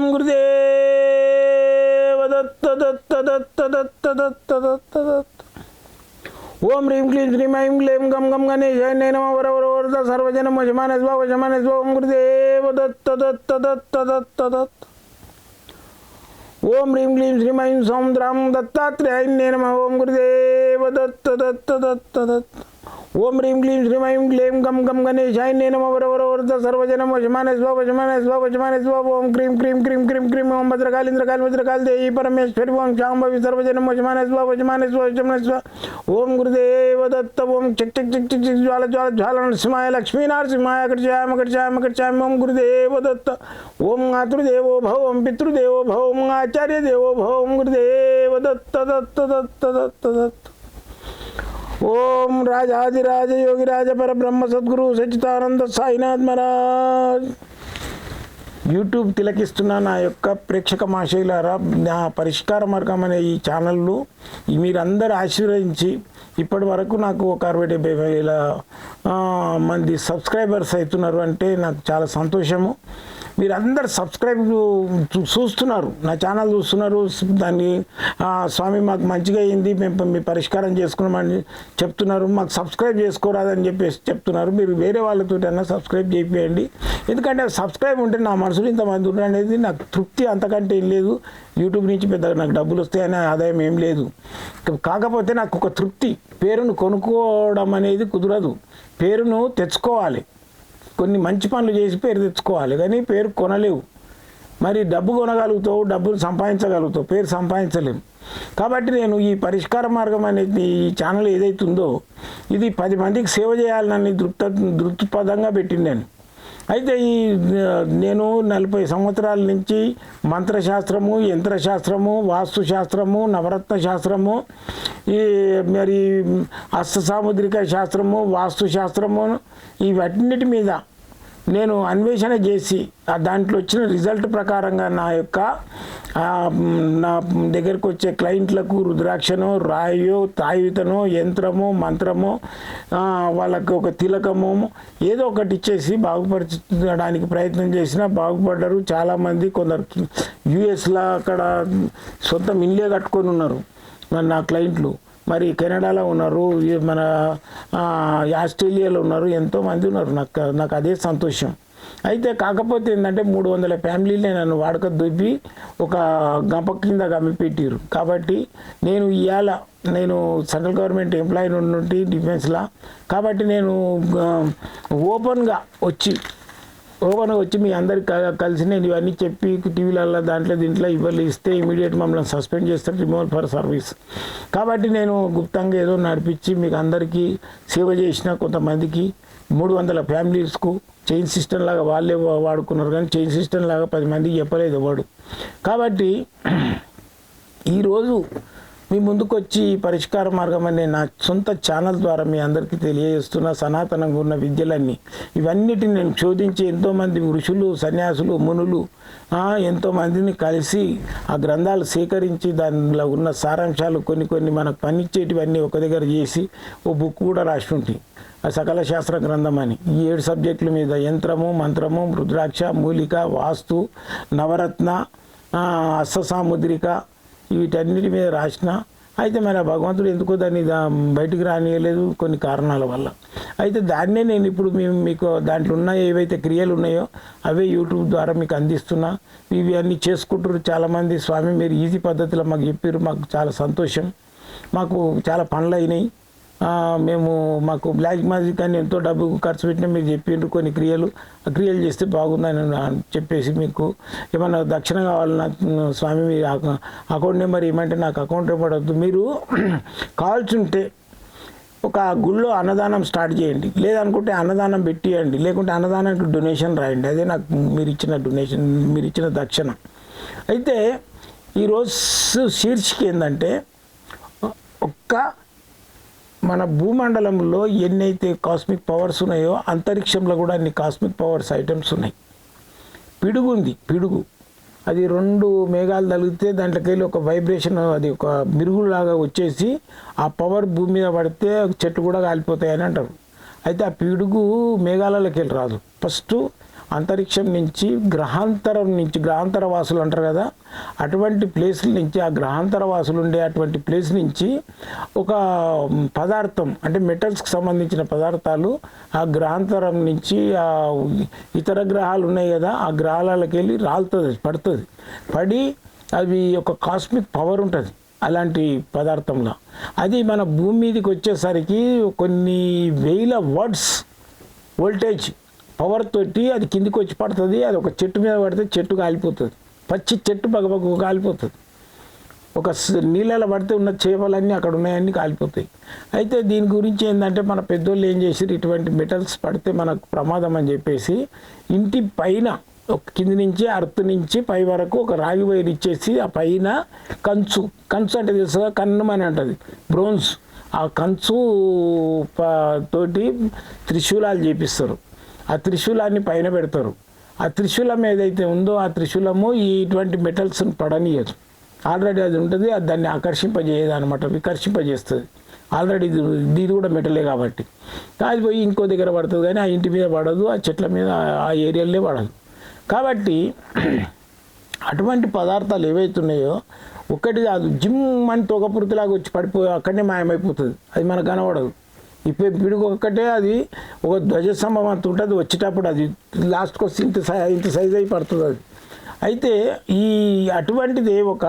परम गुरुदेव दत्त दत्त दत्त दत्त दत्त दत्त दत्त ओम ह्रीं क्लीं श्रीं ऐं क्लें गम गम गणेशाय नय नमः वरवरवरद सर्वजन मजमानस भाव मजमानस भाव ओम गुरुदेव दत्त दत्त दत्त दत्त दत्त ओम ह्रीं क्लीं श्रीं ऐं सौं द्रां दत्तात्रेयाय नय नमः ओम गुरुदेव दत्त दत्त दत्त दत्त ओम रीम क्लीम श्रीम ऐम क्लेम गम गम गणेश आय ने नम बरोबर वर्ध सर्वजन वजमानस भाव वजमानस भाव वजमानस भाव। ओम क्रीम क्रीम क्रीम क्रीम क्रीम ओम भद्रकाल इंद्रकाल वज्रकाल देवी परमेश्वरी। ओम शाम भवी सर्वजन वजमानस भाव वजमानस वजमानस ओम गुरुदेव दत्त ओम चिक चिक चिक चिक चक ज्वाल ज्वाल नरसिंहाय लक्ष्मी नरसिंहाय जाय मकर्षाय जाय ओम गुरुदेव दत्त ओम मातृदेवो भव ओम पितृदेवो भव ओम आचार्य देव भव। ओम गुरुदेव दत्त दत्त दत्त दत्त दत्त। ఓం రాజాదిరాజ రాజపర బ్రహ్మ సద్గురు సచితానంద సాయినాథ్ మహారాజ్. యూట్యూబ్ తిలకిస్తున్న నా యొక్క ప్రేక్షక మాషయులారా నా పరిష్కార మార్గం అనే ఈ ఛానళ్ళు మీరందరూ ఆశీర్వదించి ఇప్పటి వరకు నాకు ఒక అరవై డెబ్బై వేల మంది సబ్స్క్రైబర్స్ అవుతున్నారు అంటే నాకు చాలా సంతోషము. మీరందరు సబ్స్క్రైబ్ చూ- చూస్తున్నారు. నా ఛానల్ చూస్తున్నారు. దాన్ని స్వామి మాకు మంచిగా అయింది. మేము మీ పరిష్కారం చేసుకున్నామని చెప్తున్నారు. మాకు సబ్స్క్రైబ్ చేసుకోరాదని చెప్పేసి చెప్తున్నారు. మీరు వేరే వాళ్ళతోటైనా సబ్స్క్రైబ్ చేయండి ఎందుకంటే సబ్స్క్రైబ్ ఉంటే నా మనసులో ఇంతమంది ఉండడం అనేది నాకు తృప్తి అంతకంటే ఏం లేదు. యూట్యూబ్ నుంచి పెద్దగా నాకు డబ్బులు వస్తాయనే ఆదాయం ఏం లేదు. కాకపోతే నాకు ఒక తృప్తి. పేరును కొనుక్కోవడం అనేది కుదరదు. పేరును తెచ్చుకోవాలి. కొన్ని మంచి పనులు చేసి పేరు తెచ్చుకోవాలి కానీ పేరు కొనలేవు. మరి డబ్బు కొనగలుగుతావు డబ్బులు సంపాదించగలుగుతావు పేరు సంపాదించలేము కాబట్టి నేను ఈ పరిష్కార మార్గం అనేది ఈ ఛానల్ ఏదైతే ఉందో ఇది పది మందికి సేవ చేయాలని దృక్త దృక్పథంగా పెట్టింది నేను. అయితే ఈ నేను నలభై సంవత్సరాల నుంచి మంత్రశాస్త్రము యంత్రశాస్త్రము వాస్తుశాస్త్రము నవరత్న శాస్త్రము ఈ మరి అస్త సాముద్రిక శాస్త్రము వాస్తుశాస్త్రము ఇవన్నిటి మీద నేను అన్వేషణ చేసి ఆ దాంట్లో వచ్చిన రిజల్ట్ ప్రకారంగా నా యొక్క నా దగ్గరకు వచ్చే క్లయింట్లకు రుద్రాక్షను రాయో తాయుతనో యంత్రమో మంత్రము వాళ్ళకు ఒక తిలకము ఏదో ఒకటి ఇచ్చేసి బాగుపరచడానికి ప్రయత్నం చేసినా బాగుపడ్డారు. చాలామంది కొందరు యుఎస్లో అక్కడ సొంత ఇల్లే కట్టుకొని ఉన్నారు. మరి నా క్లయింట్లు. మరి కెనడాలో ఉన్నారు మన ఆస్ట్రేలియాలో ఉన్నారు ఎంతోమంది ఉన్నారు. నాకు నాకు అదే సంతోషం. అయితే కాకపోతే ఏంటంటే మూడు వందల ఫ్యామిలీలే నన్ను వాడక దుబ్బి ఒక గంప కింద గమ్మిపెట్టారు కాబట్టి నేను ఇవాళ నేను సెంట్రల్ గవర్నమెంట్ ఎంప్లాయీ నుండి డిఫెన్స్లా. కాబట్టి నేను ఓపెన్గా వచ్చి ఓపెన్ వచ్చి మీ అందరికి క- కలిసి నేను ఇవన్నీ చెప్పి టీవీలలో దాంట్లో దీంట్లో ఇవ్వాలి ఇస్తే ఇమీడియట్ మమ్మల్ని సస్పెండ్ చేస్తారు రిమూవల్ ఫర్ సర్వీస్. కాబట్టి నేను గుప్తంగా ఏదో నడిపించి మీకు అందరికీ సేవ చేసిన కొంతమందికి మూడు వందల ఫ్యామిలీస్కు చైన్ సిస్టమ్ లాగా వాళ్ళే వాడుకున్నారు కానీ చైన్ సిస్టమ్ లాగా పది మందికి చెప్పలేదు వాడు కాబట్టి ఈరోజు మీ ముందుకు వచ్చి ఈ పరిష్కార మార్గం అనే నా సొంత ఛానల్ ద్వారా మీ అందరికీ తెలియజేస్తున్న సనాతనంగా ఉన్న విద్యలన్నీ. ఇవన్నిటిని నేను శోధించి ఎంతోమంది ఋషులు సన్యాసులు మునులు ఎంతోమందిని కలిసి ఆ గ్రంథాలు సేకరించి దానిలో ఉన్న సారాంశాలు కొన్ని కొన్ని మనకు పనిచ్చేటివన్నీ ఒక దగ్గర చేసి ఓ బుక్ కూడా రాసి ఉంటాయి ఆ సకల శాస్త్ర గ్రంథం అని. ఈ ఏడు సబ్జెక్టుల మీద యంత్రము మంత్రము రుద్రాక్ష మూలిక వాస్తు నవరత్న అస్ససాముద్రిక వీటన్నిటి మీద రాసిన అయితే మరి ఆ భగవంతుడు ఎందుకో దాన్ని దా- బయటికి రానియలేదు కొన్ని కారణాల వల్ల. అయితే దాన్నే నేను ఇప్పుడు మేము మీకు దాంట్లో ఉన్న ఏవైతే క్రియలు ఉన్నాయో అవే యూట్యూబ్ ద్వారా మీకు అందిస్తున్నా. ఇవి అన్నీ చేసుకుంటారు చాలామంది. స్వామి మీరు ఈజీ పద్ధతిలో మాకు చెప్పారు. మాకు చాలా సంతోషం. మాకు చాలా పనులు అయినాయి. మేము మాకు బ్లాక్ మ్యాజిక్ అని ఎంతో డబ్బు ఖర్చు పెట్టినా మీరు చెప్పిండ్రు కొన్ని క్రియలు. ఆ క్రియలు చేస్తే బాగుందని చెప్పేసి మీకు ఏమన్నా దక్షిణ కావాలన్నా స్వామి మీ అకౌంట్ నెంబర్ ఏమంటే నాకు అకౌంట్ నెంబర్ వద్దు. మీరు కావాల్సింటే ఒక గుళ్ళో అన్నదానం స్టార్ట్ చేయండి. లేదనుకుంటే అన్నదానం పెట్టియండి. లేకుంటే అన్నదానానికి డొనేషన్ రాయండి. అదే నాకు మీరు ఇచ్చిన డొనేషన్ మీరు ఇచ్చిన దక్షిణ. అయితే ఈరోజు శీర్షిక ఏంటంటే ఒక్క మన భూమండలంలో ఎన్నైతే కాస్మిక్ పవర్స్ ఉన్నాయో అంతరిక్షంలో కూడా అన్ని కాస్మిక్ పవర్స్ ఐటమ్స్ ఉన్నాయి. పిడుగు ఉంది పిడుగు. అది రెండు మేఘాలు తగిలితే దాంట్లోకెళ్ళి ఒక వైబ్రేషన్ అది ఒక మిరుగులాగా వచ్చేసి ఆ పవర్ భూమి మీద పడితే చెట్టు కూడా కాలిపోతాయని అంటారు. అయితే ఆ పిడుగు మేఘాలలోకి వెళ్ళి రాదు. ఫస్ట్ అంతరిక్షం నుంచి గ్రహాంతరం నుంచి గ్రహాంతర వాసులు అంటారు కదా అటువంటి ప్లేస్ల నుంచి ఆ గ్రహాంతర వాసులు ఉండే అటువంటి ప్లేస్ నుంచి ఒక పదార్థం అంటే మెటల్స్కి సంబంధించిన పదార్థాలు ఆ గ్రహాంతరం నుంచి ఆ ఇతర గ్రహాలు ఉన్నాయి కదా ఆ గ్రహాలకి వెళ్ళి రాలుతుంది పడుతుంది. పడి అవి ఒక కాస్మిక్ పవర్ ఉంటుంది అలాంటి పదార్థంలో. అది మన భూమి మీదకి వచ్చేసరికి కొన్ని వేల వర్డ్స్ వోల్టేజ్ పవర్ తోటి అది కిందికి వచ్చి పడుతుంది అది ఒక చెట్టు మీద పడితే చెట్టు కాలిపోతుంది. పచ్చి చెట్టు పగపగ కాలిపోతుంది. ఒక నీళ్ళలో పడితే ఉన్న చేపలన్నీ అక్కడ ఉన్నాయన్నీ కాలిపోతాయి. అయితే దీని గురించి ఏంటంటే మన పెద్దోళ్ళు ఏం చేసారు ఇటువంటి మెటల్స్ పడితే మనకు ప్రమాదం అని చెప్పేసి ఇంటి పైన ఒక కింది నుంచి అర్త్ నుంచి పై వరకు ఒక రాగి వైర్ ఇచ్చేసి ఆ పైన కంచు కంచు అంటే తెలుసు అని ఉంటుంది బ్రోన్స్ ఆ కంచు ప- తోటి త్రిశూలాలు చేపిస్తారు. ఆ త్రిశూలాన్ని పైన పెడతారు. ఆ త్రిశూలం ఏదైతే ఉందో ఆ త్రిశూలము ఈ ఇటువంటి మెటల్స్ని పడనీయదు. ఆల్రెడీ అది ఉంటుంది అది దాన్ని ఆకర్షింపజేయదు అనమాట వికర్షింపజేస్తుంది. ఆల్రెడీ ఇది ఇది కూడా మెటలే కాబట్టి. అది పోయి ఇంకో దగ్గర పడుతుంది కానీ ఆ ఇంటి మీద పడదు ఆ చెట్ల మీద ఆ- ఏరియాలే పడదు. కాబట్టి అటువంటి పదార్థాలు ఏవైతున్నాయో ఒక్కటి కాదు జిమ్ అని తొగపుర్తిలాగా వచ్చి పడిపోయి అక్కడనే మాయమైపోతుంది. అది మనకు కనబడదు. ఇప్పుడు పిడుగు ఒక్కటే అది ఒక ధ్వజస్తంభం అంత ఉంటుంది వచ్చేటప్పుడు అది లాస్ట్కి వస్తే ఇంత సై ఇంత సైజ్ అయి పడుతుంది అది. అయితే ఈ అటువంటిది ఒక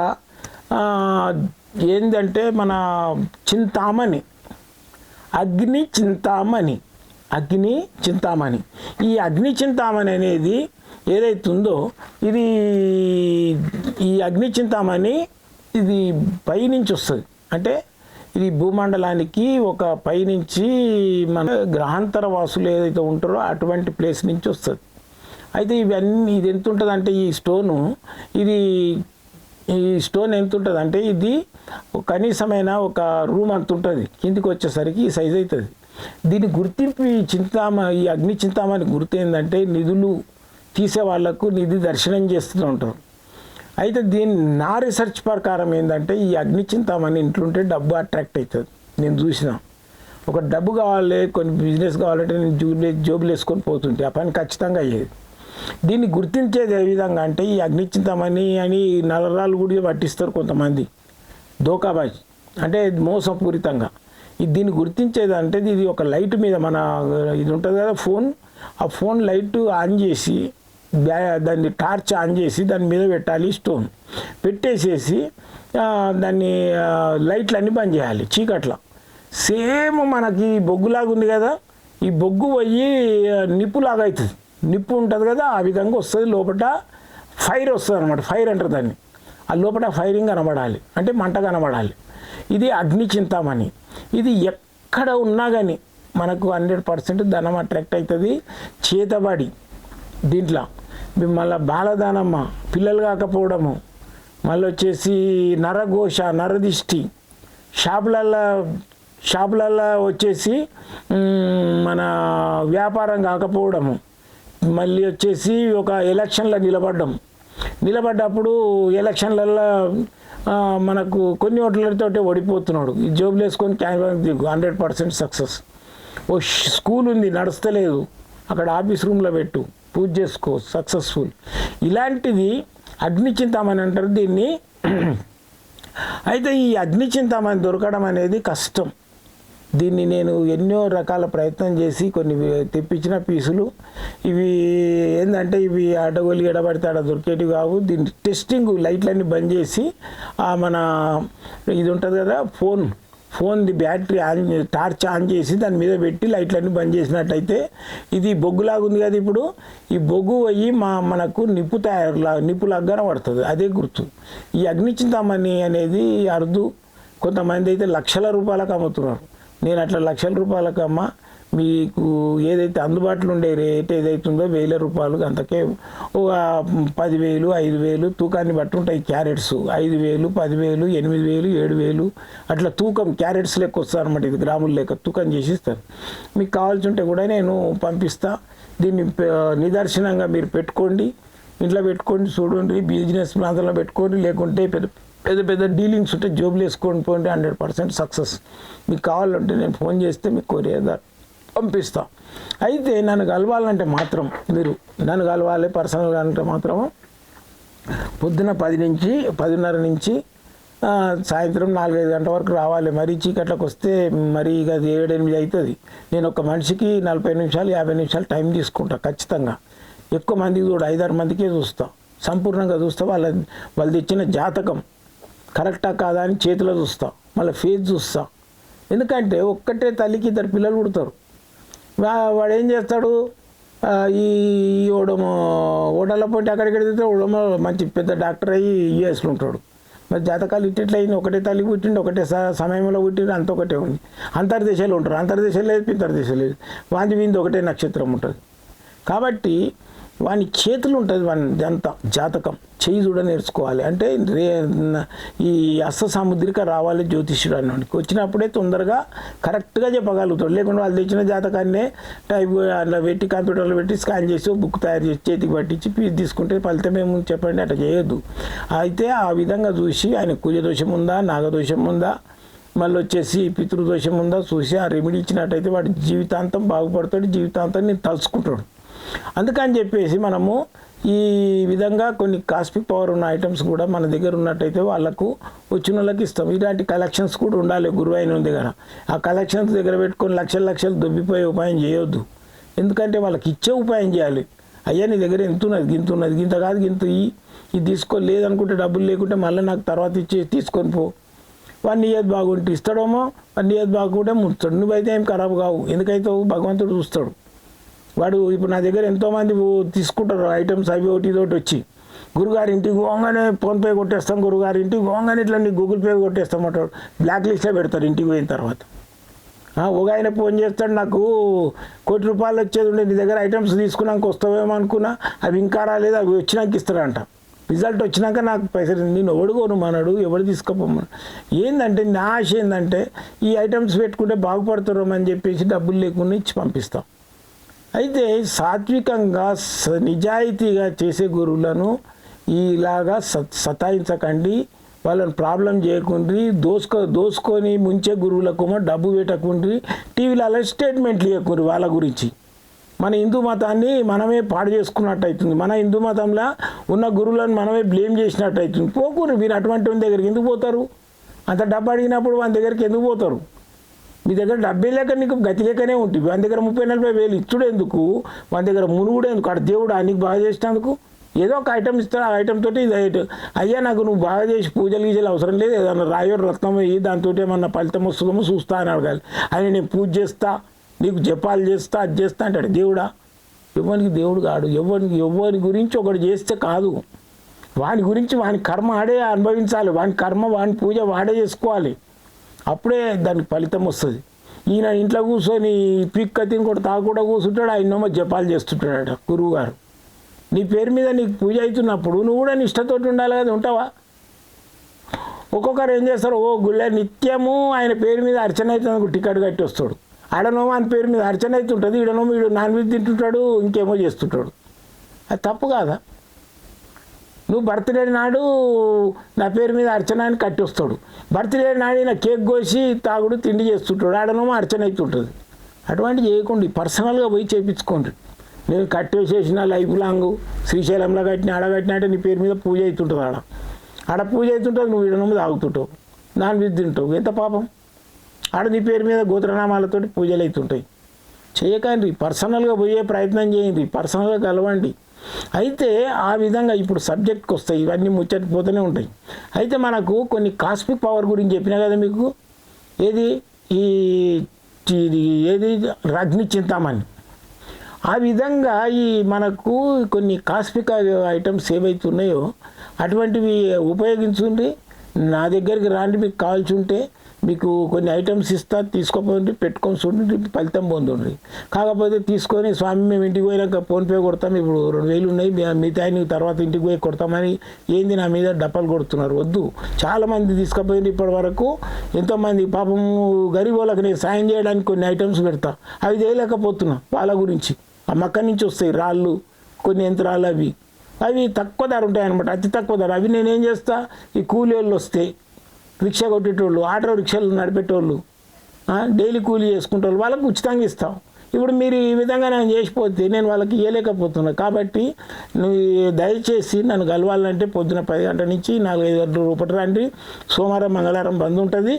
ఏంటంటే మన చింతామణి అగ్ని చింతామణి అగ్ని చింతామణి. ఈ అగ్ని చింతామణి అనేది ఏదైతుందో ఉందో ఇది ఈ అగ్ని చింతామణి ఇది పైనుంచి వస్తుంది. అంటే ఇది భూమండలానికి ఒక పైనుంచి మన గ్రహాంతర వాసులు ఏదైతే ఉంటారో అటువంటి ప్లేస్ నుంచి వస్తుంది. అయితే ఇవన్నీ ఇది ఎంత ఉంటుంది అంటే ఈ స్టోను ఇది ఈ స్టోన్ ఎంత ఉంటుంది అంటే ఇది కనీసమైన ఒక రూమ్ అంత ఉంటుంది కిందికి వచ్చేసరికి ఈ సైజ్ అవుతుంది దీని గుర్తింపు ఈ చింతామ ఈ అగ్ని చింతామని గుర్తు ఏంటంటే నిధులు తీసే వాళ్ళకు నిధి దర్శనం చేస్తూ ఉంటారు. అయితే దీని నా రీసెర్చ్ ప్రకారం ఏంటంటే ఈ అగ్ని చింతామణి ఇంట్లుంటే డబ్బు అట్రాక్ట్ అవుతుంది నేను చూసిన. ఒక డబ్బు కావాలి కొన్ని బిజినెస్ కావాలంటే నేను జోబులు జోబులు వేసుకొని పోతుంటే ఆ పని ఖచ్చితంగా అయ్యేది. దీన్ని గుర్తించేది ఏ విధంగా అంటే ఈ అగ్ని చింతామణి అని నలరాలు కూడా పట్టిస్తారు కొంతమంది. దోకాబాజ్. అంటే మోసపూరితంగా. ఇది దీన్ని గుర్తించేది అంటే ఇది ఒక లైట్ మీద మన ఇది ఉంటుంది కదా ఫోన్. ఆ ఫోన్ లైట్ ఆన్ చేసి దాన్ని టార్చ్ ఆన్ చేసి దాని మీద పెట్టాలి స్టోన్. పెట్టేసేసి దాన్ని లైట్లన్నీ బంద్ చేయాలి చీకట్లో. సేమ్ మనకి బొగ్గులాగా ఉంది కదా ఈ బొగ్గు పోయి నిప్పులాగా అవుతుంది. నిప్పు ఉంటుంది కదా ఆ విధంగా వస్తుంది. లోపల ఫైర్ వస్తుంది అనమాట ఫైర్ అంటారు దాన్ని. ఆ లోపల ఫైరింగ్ కనబడాలి అంటే మంట కనబడాలి. ఇది అగ్ని చింతామణి ఇది ఎక్కడ ఉన్నా కానీ మనకు హండ్రెడ్ పర్సెంట్ ధనం అట్రాక్ట్ అవుతుంది చేతబడి. దీంట్లో మళ్ళీ బాలదానమ్మ. పిల్లలు కాకపోవడము. మళ్ళీ వచ్చేసి నరఘోష నరదిష్టి. షాపులల్లో షాపులల్లో వచ్చేసి మన వ్యాపారం కాకపోవడము. మళ్ళీ వచ్చేసి ఒక ఎలక్షన్లో నిలబడ్డం. నిలబడ్డప్పుడు ఎలక్షన్లల్లో మనకు కొన్ని ఓట్లతోటే ఓడిపోతున్నాడు. ఈ జోబులు వేసుకొని క్యాన్ దిగు హండ్రెడ్ పర్సెంట్ సక్సెస్. ఓ స్కూల్ ఉంది నడుస్తలేదు. అక్కడ ఆఫీస్ రూమ్లో పెట్టు. పూజ చేసుకో సక్సెస్ఫుల్ ఇలాంటిది అగ్ని చింతామణి అంటారు దీన్ని. అయితే ఈ అగ్ని చింతామణి దొరకడం అనేది కష్టం. దీన్ని నేను ఎన్నో రకాల ప్రయత్నం చేసి కొన్ని తెప్పించిన పీసులు. ఇవి ఏంటంటే ఇవి అడగొలి ఎడబడితే ఆడ దొరికేటివి కావు. దీని టెస్టింగ్ లైట్లన్నీ బంద్ చేసి మన ఇది ఉంటుంది కదా ఫోన్. ఫోన్ది బ్యాటరీ ఆన్ టార్చ్ ఆన్ చేసి దాని మీద పెట్టి లైట్లన్నీ బంద్ చేసినట్టయితే ఇది బొగ్గులాగా ఉంది కదా ఇప్పుడు. ఈ బొగ్గు పోయి మా మనకు నిప్పు తయారులా నిప్పులాగా పడుతుంది అదే గుర్తు. ఈ అగ్నిచింతామణి అనేది అరుదు. కొంతమంది అయితే లక్షల రూపాయలకు అమ్ముతున్నారు. నేను అట్లా లక్షల రూపాయలకు అమ్మ మీకు ఏదైతే అందుబాటులో ఉండే రేట్ ఏదైతుందో వేల రూపాయలు అంతకే. ఒక పదివేలు ఐదు వేలు తూకాన్ని బట్టి ఉంటాయి క్యారెట్స్. ఐదు వేలు పదివేలు ఎనిమిది వేలు ఏడు వేలు అట్లా తూకం క్యారెట్స్ లెక్క వస్తారు అనమాట ఇది గ్రాములు లెక్క తూకం చేసి ఇస్తారు మీకు కావాల్సి ఉంటే కూడా నేను పంపిస్తా. దీన్ని నిదర్శనంగా మీరు పెట్టుకోండి. ఇంట్లో పెట్టుకోండి చూడండి బిజినెస్ ప్రాంతంలో పెట్టుకోండి లేకుంటే పెద్ద పెద్ద పెద్ద డీలింగ్స్ ఉంటే జోబులు వేసుకొని పోండి హండ్రెడ్ పర్సెంట్ సక్సెస్. మీకు కావాలంటే నేను ఫోన్ చేస్తే మీకు కొరియర్ పంపిస్తాం. అయితే నన్ను కలవాలంటే మాత్రం మీరు నన్ను కలవాలి పర్సనల్గా అంటే మాత్రం పొద్దున పది నుంచి పదిన్నర నుంచి సాయంత్రం నాలుగైదు గంటల వరకు రావాలి. మరీ చీకట్లకు వస్తే మరి ఇక అది అవుతుంది నేను ఒక మనిషికి నలభై నిమిషాలు యాభై నిమిషాలు టైం తీసుకుంటా ఖచ్చితంగా. ఎక్కువ మందికి చూడ ఐదారు మందికే చూస్తా. సంపూర్ణంగా చూస్తా. వాళ్ళ వాళ్ళు తెచ్చిన జాతకం కరెక్టా కాదా అని చేతిలో చూస్తా. మళ్ళీ ఫేస్ చూస్తా. ఎందుకంటే ఒక్కటే తల్లికి ఇద్దరు పిల్లలు పుడతారు. వాడు ఏం చేస్తాడు ఈ ఓడము ఓడల పోటీ అక్కడికి వెళ్తే ఓడమ మంచి పెద్ద డాక్టర్ అయ్యి యూఎస్లో ఉంటాడు మరి జాతకాలు ఇట్టిట్లయింది? ఒకటే తల్లి పుట్టిండు ఒకటే స- సమయంలో పుట్టిండు అంత ఒకటే ఉంది. అంతర్దేశాలు ఉంటారు అంతర్దేశాలు లేదు పింతర్దేశం లేదు. వాంది వీంది ఒకటే నక్షత్రం ఉంటుంది. కాబట్టి వాని చేతులు ఉంటుంది వాని అంతా జాతకం. చేయి చూడ నేర్చుకోవాలి. అంటే రే ఈ అస్త సాముద్రిక రావాలి జ్యోతిష్యుడు అన్నవాడికి వచ్చినప్పుడే తొందరగా కరెక్ట్గా చెప్పగలుగుతాడు. లేకుండా వాళ్ళు తెచ్చిన జాతకాన్నే టైప్ అట్లా పెట్టి కంప్యూటర్లో పెట్టి స్కాన్ చేసి బుక్ తయారు చేసి చేతికి పట్టించి ఫీజు తీసుకుంటే ఫలితం ఏముంది చెప్పండి అట్లా చేయొద్దు. అయితే ఆ విధంగా చూసి ఆయన కుజదోషం ఉందా నాగదోషం ఉందా మళ్ళీ వచ్చేసి పితృదోషం ఉందా చూసి ఆ రెమెడీ ఇచ్చినట్టయితే వాడి జీవితాంతం బాగుపడతాడు జీవితాంతం నేను తలుచుకుంటాడు. అందుకని చెప్పేసి మనము ఈ విధంగా కొన్ని కాస్మిక్ పవర్ ఉన్న ఐటమ్స్ కూడా మన దగ్గర ఉన్నట్టయితే వాళ్ళకు వచ్చిన వాళ్ళకి ఇస్తాం. ఇలాంటి కలెక్షన్స్ కూడా ఉండాలి. గురువైన దగ్గర ఆ కలెక్షన్స్ దగ్గర పెట్టుకొని లక్షల లక్షలు దొబ్బిపోయే ఉపాయం చేయొద్దు. ఎందుకంటే వాళ్ళకి ఇచ్చే ఉపాయం చేయాలి. అయ్యా నీ దగ్గర ఎంత ఉన్నది గింత ఉన్నది గింత కాదు గింత ఈ ఇది తీసుకో లేదనుకుంటే డబ్బులు లేకుంటే మళ్ళీ నాకు తర్వాత ఇచ్చి తీసుకొని పో. వన్ ఇయర్ బాగుంటే ఇస్తాడేమో వన్ ఇయర్ బాగుంటే ముంచుతాడు నువ్వైతే ఏం ఖరాబ్ కావు. ఎందుకైతే భగవంతుడు చూస్తాడు. వాడు ఇప్పుడు నా దగ్గర ఎంతోమంది తీసుకుంటారు ఐటమ్స్ అవి ఒకటి ఒకటి వచ్చి. గురుగారి ఇంటికి పోగానే ఫోన్పే కొట్టేస్తాం గురుగారి ఇంటికి పోగానే ఇట్లా నీ గూగుల్ పే కొట్టేస్తాం అంటాడు. బ్లాక్ లిస్ట్లో పెడతారు ఇంటికి పోయిన తర్వాత. ఒక ఆయన ఫోన్ చేస్తాడు నాకు కోటి రూపాయలు వచ్చేది ఉండే నీ దగ్గర ఐటమ్స్ తీసుకున్నాక వస్తావేమో అనుకున్నా అవి ఇంకా రాలేదు అవి వచ్చినాక ఇస్తారంట రిజల్ట్ వచ్చినాక నాకు పైసలు నేను ఎవడుకోను మనడు ఎవడు తీసుకోపోమన్నాడు ఏంటంటే నా ఆశ ఏంటంటే ఈ ఐటమ్స్ పెట్టుకుంటే బాగుపడతారు అని చెప్పేసి డబ్బులు లేకుండా ఇచ్చి పంపిస్తాం. అయితే సాత్వికంగా స- నిజాయితీగా చేసే గురువులను ఇలాగా సతాయించకండి. వాళ్ళని ప్రాబ్లం చేయకుండ్రి. దోసుకో దోసుకొని ముంచే గురువులకు డబ్బు పెట్టకుండ్రి టీవీలలో స్టేట్మెంట్లు ఇవ్వకుండ్రి వాళ్ళ గురించి. మన హిందూ మతాన్ని మనమే పాడు చేసుకున్నట్టు అవుతుంది మన హిందూ మతంలో ఉన్న గురువులను మనమే బ్లేమ్ చేసినట్టు అవుతుంది పోకూరు మీరు అటువంటి దగ్గరికి ఎందుకు పోతారు? అంత డబ్బు అడిగినప్పుడు వాళ్ళ దగ్గరికి ఎందుకు పోతారు? మీ దగ్గర డబ్బే లేక నీకు గతి లేకనే ఉంటుంది. వాని దగ్గర ముప్పై నలభై వేలు ఇచ్చుడు ఎందుకు? వాని దగ్గర మునుగుడు ఎందుకు? అక్కడ దేవుడు నీకు బాగా చేసినందుకు? ఏదో ఒక ఐటమ్ ఇస్తాడు. ఆ ఐటమ్ తోటి ఇది ఐటమ్ అయ్యా నాకు నువ్వు బాగా చేసి పూజలు గీజలు అవసరం లేదు. ఏదన్నా రాయో రత్నం అయ్యి దాంతో ఏమన్నా ఫలితం వస్తుందేమో చూస్తా అని అడగాలి. ఆయన నేను పూజ చేస్తా నీకు జపాలు చేస్తా అది చేస్తా అంటాడు. దేవుడా ఎవరికి దేవుడు కాడు? ఎవరికి ఎవరి గురించి ఒకటి చేస్తే కాదు. వాని గురించి వాని కర్మ ఆడే అనుభవించాలి. వాని కర్మ వాని పూజ వాడే చేసుకోవాలి. అప్పుడే దానికి ఫలితం వస్తుంది. ఈయన ఇంట్లో కూర్చొని పిక్క తిని కూడా తాగకుండా కూర్చుంటాడు ఆయనమో జపాలు చేస్తుంటాడట గురువు గారు నీ పేరు మీద నీకు పూజ అవుతున్నప్పుడు నువ్వు కూడా నిష్టతోటి ఉండాలి కదా ఉంటావా? ఒక్కొక్కరు ఏం చేస్తారు ఓ గుళ్ళ నిత్యము ఆయన పేరు మీద అర్చన అవుతుంది టికెట్ కట్టి వస్తాడు. ఆడనోమో ఆయన పేరు మీద అర్చన అవుతుంటుంది ఈడనోమో వీడు నాన్ వెజ్ తింటుంటాడు ఇంకేమో చేస్తుంటాడు. అది తప్పు కాదా? నువ్వు బర్త్డే నాడు నా పేరు మీద అర్చన అని కట్టొస్తాడు. బర్త్డే నాడు నా కేక్ కోసి తాగుడు తిండి చేస్తుంటాడు. ఆడనేమో అర్చన అవుతుంటుంది అటువంటి చేయకండి. పర్సనల్గా పోయి చేయించుకోండి నేను కట్టేసేసిన లైఫ్ లాంగ్ శ్రీశైలంలో కట్టిన ఆడ కట్టిన అంటే నీ పేరు మీద పూజ అవుతుంటుంది ఆడ. ఆడ పూజ అవుతుంటుంది నువ్వు ఈడనేమో తాగుతుంటావు. నాన్ వెజ్ తింటావు. ఎంత పాపం? ఆడ నీ పేరు మీద గోత్రనామాలతో పూజలు అవుతుంటాయి చేయకండి. పర్సనల్గా పోయే ప్రయత్నం చేయండి. పర్సనల్గా కలవండి. అయితే ఆ విధంగా ఇప్పుడు సబ్జెక్ట్కి వస్తాయి ఇవన్నీ ముచ్చటిపోతూనే ఉంటాయి. అయితే మనకు కొన్ని కాస్మిక్ పవర్ గురించి చెప్పినా కదా మీకు? ఏది? ఈ ఇది ఏది? అగ్ని చింతామణి. ఆ విధంగా ఈ మనకు కొన్ని కాస్మిక ఐటమ్స్ ఏవైతున్నాయో అటువంటివి ఉపయోగించుండి నా దగ్గరికి రాండి మీకు కావాల్సి ఉంటే మీకు కొన్ని ఐటమ్స్ ఇస్తా తీసుకోపోండి పెట్టుకొని చూడండి ఫలితం పొందండి. కాకపోతే తీసుకొని స్వామి మేము ఇంటికి పోయినాక ఫోన్పే కొడతాం ఇప్పుడు రెండు వేలు ఉన్నాయి మీ- మిగతా నీకు తర్వాత ఇంటికి పోయి కొడతామని ఏంది నా మీద డప్పలు కొడుతున్నారు? వద్దు. చాలామంది తీసుకుపోయింది ఇప్పటి వరకు ఎంతోమంది పాపం గరీబ్ వాళ్ళకి నేను సాయం చేయడానికి కొన్ని ఐటమ్స్ పెడతా. అవి చేయలేకపోతున్నా వాళ్ళ గురించి. ఆ మక్క నుంచి వస్తాయి రాళ్ళు కొన్ని యంత్రాలు అవి. అవి తక్కువ ధర ఉంటాయి అనమాట అతి తక్కువ ధర. అవి నేనేం చేస్తా? ఈ కూలి వాళ్ళు వస్తే రిక్షా కొట్టేటోళ్ళు ఆటో రిక్షాలు నడిపేటోళ్ళు డైలీ కూలీ చేసుకుంటారు వాళ్ళకు ఉచితంగా ఇస్తాం. ఇప్పుడు మీరు ఈ విధంగా నేను చేసిపోతే నేను వాళ్ళకి ఇవ్వలేకపోతున్నా కాబట్టి నువ్వు దయచేసి నన్ను కలవాలంటే పొద్దున పది గంటల నుంచి నాలుగైదు గంటల రూపాయలు రండి. సోమవారం మంగళవారం బంద్ ఉంటుంది.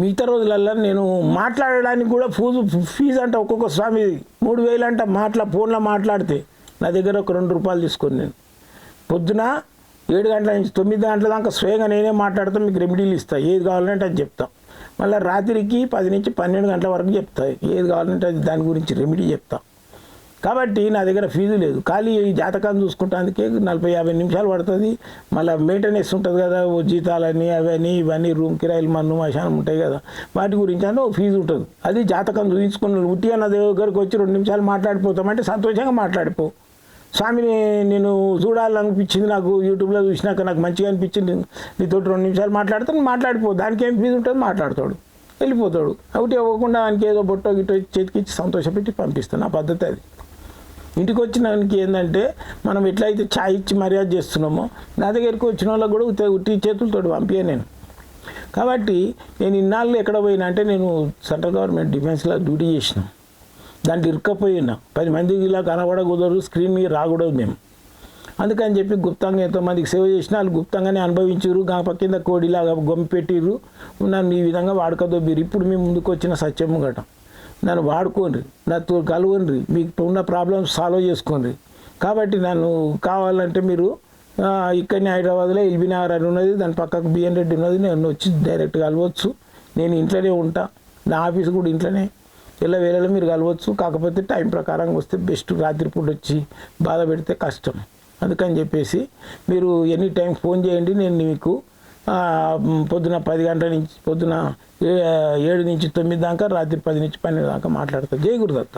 మిగతా రోజులల్లో నేను మాట్లాడడానికి కూడా ఫీజు ఫీజు అంటే ఒక్కొక్క స్వామి మూడు వేలు అంటే మాట్లా ఫోన్లో మాట్లాడితే నా దగ్గర ఒక రెండు రూపాయలు తీసుకొని నేను. పొద్దున ఏడు గంటల నుంచి తొమ్మిది గంటల దాకా స్వయంగా నేనే మాట్లాడతా మీకు రెమెడీలు ఇస్తా. ఏది కావాలంటే అది చెప్తా. మళ్ళీ రాత్రికి పది నుంచి పన్నెండు గంటల వరకు చెప్తా. ఏది కావాలంటే అది దాని గురించి రెమెడీ చెప్తా. కాబట్టి నా దగ్గర ఫీజు లేదు. ఖాళీ ఈ జాతకాన్ని చూసుకుంటానికే నలభై యాభై నిమిషాలు పడుతుంది. మళ్ళీ మెయింటెనెన్స్ ఉంటుంది కదా ఓ జీతాలని అవన్నీ ఇవన్నీ రూమ్ కిరాయిలు మన్ను మశానం ఉంటాయి కదా. వాటి గురించి అంటే ఒక ఫీజు ఉంటుంది. అది జాతకం చూపించుకున్న ఉట్టిగా నా దగ్గరకు వచ్చి రెండు నిమిషాలు మాట్లాడిపోతామంటే సంతోషంగా మాట్లాడిపో. స్వామిని నేను చూడాలనిపించింది నాకు యూట్యూబ్లో చూసినాక నాకు మంచిగా అనిపించింది. నీతో రెండు నిమిషాలు మాట్లాడతాను మాట్లాడిపో దానికి ఏం ఫీజు ఉంటుంది? మాట్లాడతాడు. వెళ్ళిపోతాడు. ఒకటి ఇవ్వకుండా దానికి ఏదో బొట్టో గిట్టో చేతికిచ్చి సంతోషపెట్టి పంపిస్తాను ఆ పద్ధతి అది. ఇంటికి వచ్చినానికి ఏంటంటే మనం ఎట్లయితే ఛాయ్ ఇచ్చి మర్యాద చేస్తున్నామో నా దగ్గరికి వచ్చిన వాళ్ళకి కూడా ఉత్త- ఉట్టి చేతులతో పంపించే నేను. కాబట్టి నేను ఇన్నాళ్ళు ఎక్కడ పోయినా అంటే నేను సెంట్రల్ గవర్నమెంట్ డిఫెన్స్లో డ్యూటీ చేసిన. దాంట్లో ఇరుక్కపోయినా. పది మందికి ఇలా కనబడకూడదు స్క్రీన్ మీద రాకూడదు మేము. అందుకని చెప్పి గుప్తంగా ఎంతోమందికి సేవ చేసిన వాళ్ళు గుప్తంగానే అనుభవించారు గాప కింద కోడిలాగా గొమ్మి పెట్టిర్రు. నన్ను ఈ విధంగా వాడుకోదొబ్బిరు. ఇప్పుడు మీ ముందుకు వచ్చిన సత్యము గట నన్ను వాడుకోండి నాతో కలవండి మీకు ఉన్న ప్రాబ్లమ్స్ సాల్వ్ చేసుకోండి. కాబట్టి నన్ను కావాలంటే మీరు ఇక్కడనే హైదరాబాద్లో ఎల్బీ నగర్ అని ఉన్నది దాని పక్కకు బిఎన్ రెడ్డి ఉన్నది నేను వచ్చి డైరెక్ట్ కలవచ్చు. నేను ఇంట్లోనే ఉంటా. నా ఆఫీస్ కూడా ఇంట్లోనే. ఇలా వేళలో మీరు కలవచ్చు. కాకపోతే టైం ప్రకారం వస్తే బెస్ట్. రాత్రిపూట వచ్చి బాధ పెడితే కష్టం. అందుకని చెప్పేసి మీరు ఎనీ టైం ఫోన్ చేయండి. నేను మీకు పొద్దున పది గంటల నుంచి పొద్దున ఏడు నుంచి తొమ్మిది దాకా రాత్రి పది నుంచి పన్నెండు దాకా మాట్లాడతాను జై గురుదత్త.